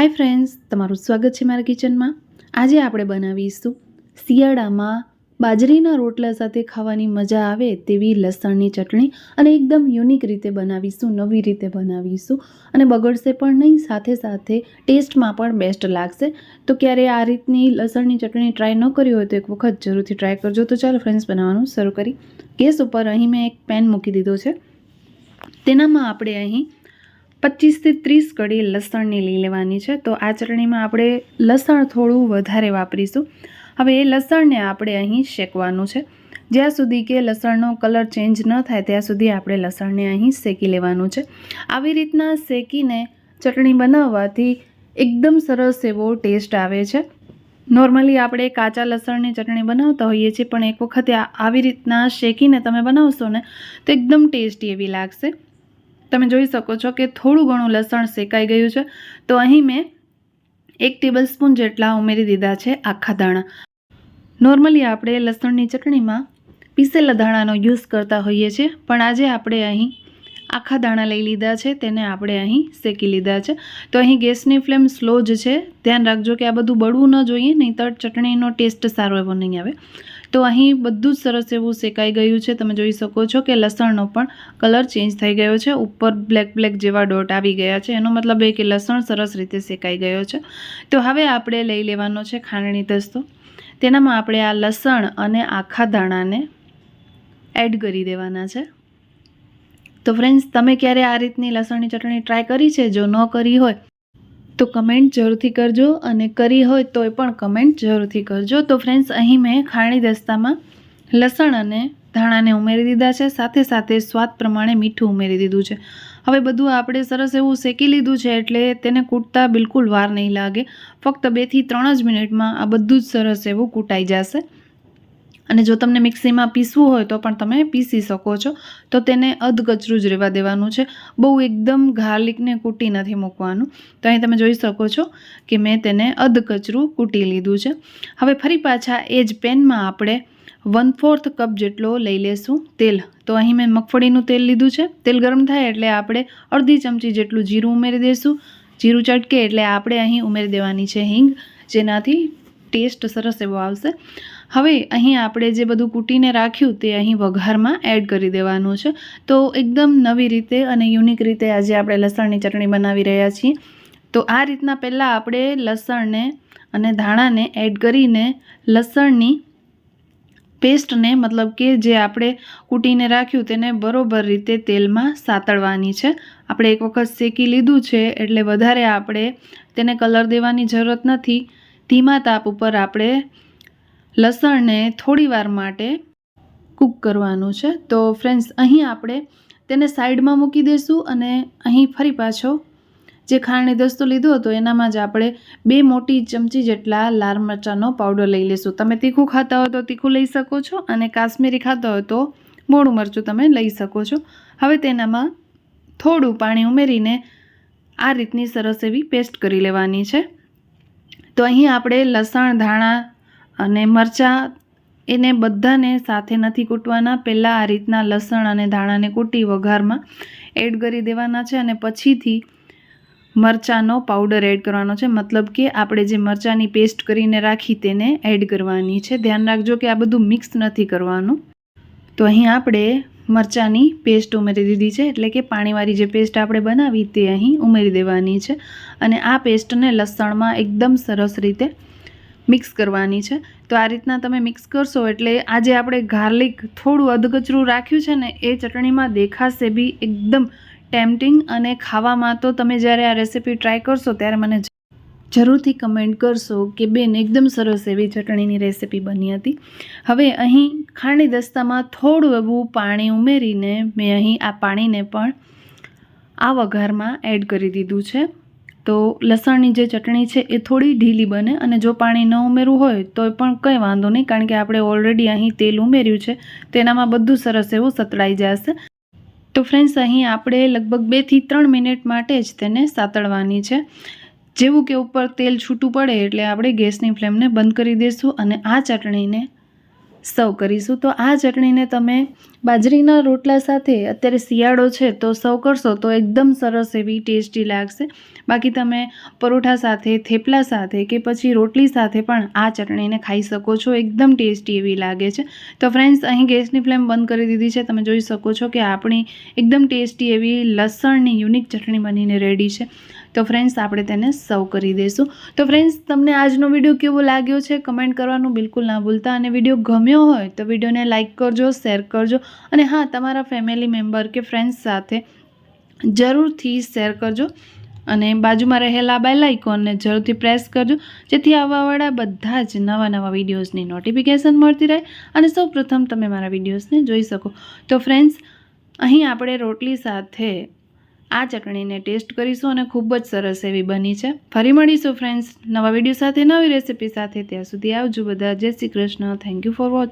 Hi friends તમારું સ્વાગત છે મારા કિચનમાં આજે આપણે બનાવીશું શિયાળામાં બાજરીના રોટલા સાથે ખાવાની મજા આવે તેવી લસણની ચટણી અને એકદમ યુનિક રીતે બનાવીશું, નવી રીતે બનાવીશું. અને બગડશે પણ નહીં, સાથે સાથે ટેસ્ટમાં પણ બેસ્ટ લાગશે. તો ક્યારે આ રીતની લસણની ચટણી ટ્રાય ન કરી હોય તો એક વખત જરૂરથી ટ્રાય કરજો. તો ચાલો ફ્રેન્ડ્સ બનાવવાનું શરૂ કરી. ગેસ ઉપર અહીં મેં એક પેન મૂકી દીધો છે. તેનામાં આપણે અહીં પચીસથી ત્રીસ કડી લસણની લઈ લેવાની છે. તો આ ચટણીમાં આપણે લસણ થોડું વધારે વાપરીશું. હવે એ લસણને આપણે અહીં શેકવાનું છે. જ્યાં સુધી કે લસણનો કલર ચેન્જ ન થાય, ત્યાં સુધી આપણે લસણને અહીં શેકી લેવાનું છે. આવી રીતના શેકીને ચટણી બનાવવાથી એકદમ સરસ એવો ટેસ્ટ આવે છે. નોર્મલી આપણે કાચા લસણની ચટણી બનાવતા હોઈએ છીએ, પણ એક વખતે આવી રીતના શેકીને તમે બનાવશો ને, તો એકદમ ટેસ્ટી એવી લાગશે. તમે જોઈ શકો છો કે થોડું ઘણું લસણ શેકાઈ ગયું છે. તો અહીં મેં એક ટેબલ સ્પૂન જેટલા ઉમેરી દીધા છે આખા દાણા. નોર્મલી આપણે લસણની ચટણીમાં પીસેલા દાણાનો યુઝ કરતા હોઈએ છીએ, પણ આજે આપણે અહીં આખા દાણા લઈ લીધા છે, તેને આપણે અહીં શેકી લીધા છે. તો અહીં ગેસની ફ્લેમ સ્લો જ છે. ધ્યાન રાખજો કે આ બધું બળવું ન જોઈએ નહીં તો ચટણીનો ટેસ્ટ સારો એવો નહીં આવે. તો અહીં બધું જ સરસ એવું શેકાઈ ગયું છે. તમે જોઈ શકો છો કે લસણનો પણ કલર ચેન્જ થઈ ગયો છે. ઉપર બ્લેક બ્લેક જેવા ડોટ આવી ગયા છે. એનો મતલબ એ કે લસણ સરસ રીતે શેકાઈ ગયો છે. તો હવે આપણે લઈ લેવાનો છે ખાંડણી દસ્તો તેનામાં આપણે આ લસણ અને આખા દાણાને એડ કરી દેવાના છે. તો ફ્રેન્ડ્સ, તમે ક્યારે આ રીતની લસણની ચટણી ટ્રાય કરી છે? જો ન કરી હોય તો કમેન્ટ જરૂરથી કરજો અને કરી હોય તોય પણ કમેન્ટ જરૂરથી કરજો. તો ફ્રેન્ડ્સ અહીં મેં ખાણી દસ્તામાં લસણ અને ધાણાને ઉમેરી દીધા છે. સાથે સાથે સ્વાદ પ્રમાણે મીઠું ઉમેરી દીધું છે. હવે બધું આપણે સરસ એવું શેકી લીધું છે એટલે તેને કૂટતા બિલકુલ વાર નહીં લાગે. ફક્ત બેથી ત્રણ જ મિનિટમાં આ બધું જ સરસ એવું કૂટાઈ જશે. અને જો તમને મિક્સીમાં પીસવું હોય તો પણ તમે પીસી શકો છો. તો તેને અધકચરું જ રહેવા દેવાનું છે. બહુ એકદમ ગાર્લિકને કૂટી નથી મૂકવાનું. તો અહીં તમે જોઈ શકો છો કે મેં તેને અધકચરું કૂટી લીધું છે. હવે ફરી પાછા એ જ પેનમાં આપણે વન ફોર્થ કપ જેટલો લઈ લેશું તેલ. તો અહીં મેં મગફળીનું તેલ લીધું છે. તેલ ગરમ થાય એટલે આપણે અડધી ચમચી જેટલું જીરું ઉમેરી દઈશું જીરું ચટકે એટલે આપણે અહીં ઉમેરી દેવાની છે હિંગ. જેનાથી ટેસ્ટ સરસ એવો આવશે. હવે અહીં આપણે જે બધું કૂટીને રાખ્યું તે અહીં વઘારમાં એડ કરી દેવાનું છે. તો એકદમ નવી રીતે અને યુનિક રીતે આજે આપણે લસણની ચટણી બનાવી રહ્યા છીએ. તો આ રીતના પહેલાં આપણે લસણને અને ધાણાને એડ કરીને લસણની પેસ્ટને મતલબ કે જે આપણે કૂટીને રાખ્યું તેને બરોબર રીતે તેલમાં સાતળવાની છે. આપણે એક વખત શેકી લીધું છે એટલે વધારે આપણે તેને કલર દેવાની જરૂરત નથી. ધીમા તાપ ઉપર આપણે લસણને થોડી વાર માટે કૂક કરવાનું છે. તો ફ્રેન્ડ્સ અહીં આપણે તેને સાઈડમાં મૂકી દઈશું અને અહીં ફરી પાછો જે ખાંડની દસ્તો લીધો હતો, એનામાં જ આપણે બે મોટી ચમચી જેટલા લાલ મરચાંનો પાવડર લઈ લેશું તમે તીખું ખાતા હોય તો તીખું લઈ શકો છો અને કાશ્મીરી ખાતા હોય તો મોડું મરચું તમે લઈ શકો છો. હવે તેનામાં થોડું પાણી ઉમેરીને આ રીતની સરસ એવી પેસ્ટ કરી લેવાની છે. તો અહીં આપણે લસણ, ધાણા અને મરચાં એને બધાને સાથે નથી કૂટવાના. પહેલાં આ રીતના લસણ અને ધાણાને કૂટી વઘારમાં એડ કરી દેવાના છે અને પછીથી મરચાંનો પાવડર એડ કરવાનો છે. મતલબ કે આપણે જે મરચાંની પેસ્ટ કરીને રાખી તેને એડ કરવાની છે. ધ્યાન રાખજો કે આ બધું મિક્સ નથી કરવાનું. તો અહીં આપણે મરચાંની પેસ્ટ ઉમેરી દીધી છે. એટલે કે પાણીવાળી જે પેસ્ટ આપણે બનાવી તે અહીં ઉમેરી દેવાની છે. અને આ પેસ્ટને લસણમાં એકદમ સરસ રીતે મિક્સ કરવાની છે. તો આ રીતના તમે મિક્સ કરશો એટલે આજે આપણે ગાર્લિક થોડું અધકચરું રાખ્યું છે ને એ ચટણીમાં દેખાશે બી એકદમ ટેમ્પટિંગ અને ખાવામાં તો તમે જ્યારે આ રેસીપી ટ્રાય કરશો ત્યારે મને જરૂરથી કમેન્ટ કરશો કે બેન એકદમ સરસ એવી ચટણીની રેસીપી બની હતી. હવે અહીં ખાંડી દસ્તામાં થોડું એવું પાણી ઉમેરીને મેં અહીં આ પાણીને પણ આ વઘારમાં એડ કરી દીધું છે. તો લસણની જે ચટણી છે એ થોડી ઢીલી બને અને જો પાણી ન ઉમેરવું હોય તો પણ કંઈ વાંધો નહીં કારણ કે આપણે ઓલરેડી અહીં તેલ ઉમેર્યું છે. તેનામાં બધું સરસ એવું સતળાઈ જશે. તો ફ્રેન્ડ્સ અહીં આપણે લગભગ બેથી ત્રણ મિનિટ માટે જ તેને સાતળવાની છે. જેવું કે ઉપર તેલ છૂટું પડે એટલે આપણે ગેસની ફ્લેમને બંધ કરી દઈશું અને આ ચટણીને સર્વ કરીશું. તો આ ચટણીને તમે બાજરીના રોટલા સાથે, અત્યારે શિયાળો છે તો સર્વ કરશો તો એકદમ સરસ એવી ટેસ્ટી લાગશે. બાકી તમે પરોઠા સાથે, થેપલા સાથે કે પછી રોટલી સાથે પણ આ ચટણીને ખાઈ શકો છો. એકદમ ટેસ્ટી એવી લાગે છે. તો ફ્રેન્ડ્સ, અહીં ગેસની ફ્લેમ બંધ કરી દીધી છે. તમે જોઈ શકો છો કે આપણી એકદમ ટેસ્ટી એવી લસણની યુનિક ચટણી બનીને રેડી છે. તો ફ્રેન્ડ્સ આપણે તેને સર્વ કરી દઈશું. તો ફ્રેન્ડ્સ તમને આજનો વીડિયો કેવો લાગ્યો છે? કમેન્ટ કરવાનું બિલકુલ ના ભૂલતા. અને વીડિયો ગમ્યો હોય તો વિડીયોને લાઇક કરજો શેર કરજો. અને હા, તમારા ફેમિલી મેમ્બર કે ફ્રેન્ડ્સ સાથે જરૂરથી શેર કરજો. અને બાજુમાં રહેલા બેલ આઇકોનને જરૂરથી પ્રેસ કરજો. જેથી આવવાવાળા બધા જ નવા નવા વિડીયોઝની નોટિફિકેશન મળતી રહે. અને સૌ તમે મારા વિડીયોઝને જોઈ શકો. તો ફ્રેન્ડ્સ અહીં આપણે રોટલી સાથે આ ચટણીને ટેસ્ટ કરીશું અને ખૂબ જ સરસ એવી બની છે. ફરી મળીશું ફ્રેન્ડ્સ નવા વીડિયો સાથે, નવી રેસીપી સાથે. ત્યાં સુધી આવજો બધા. Jai Shri Krishna. Thank you for watching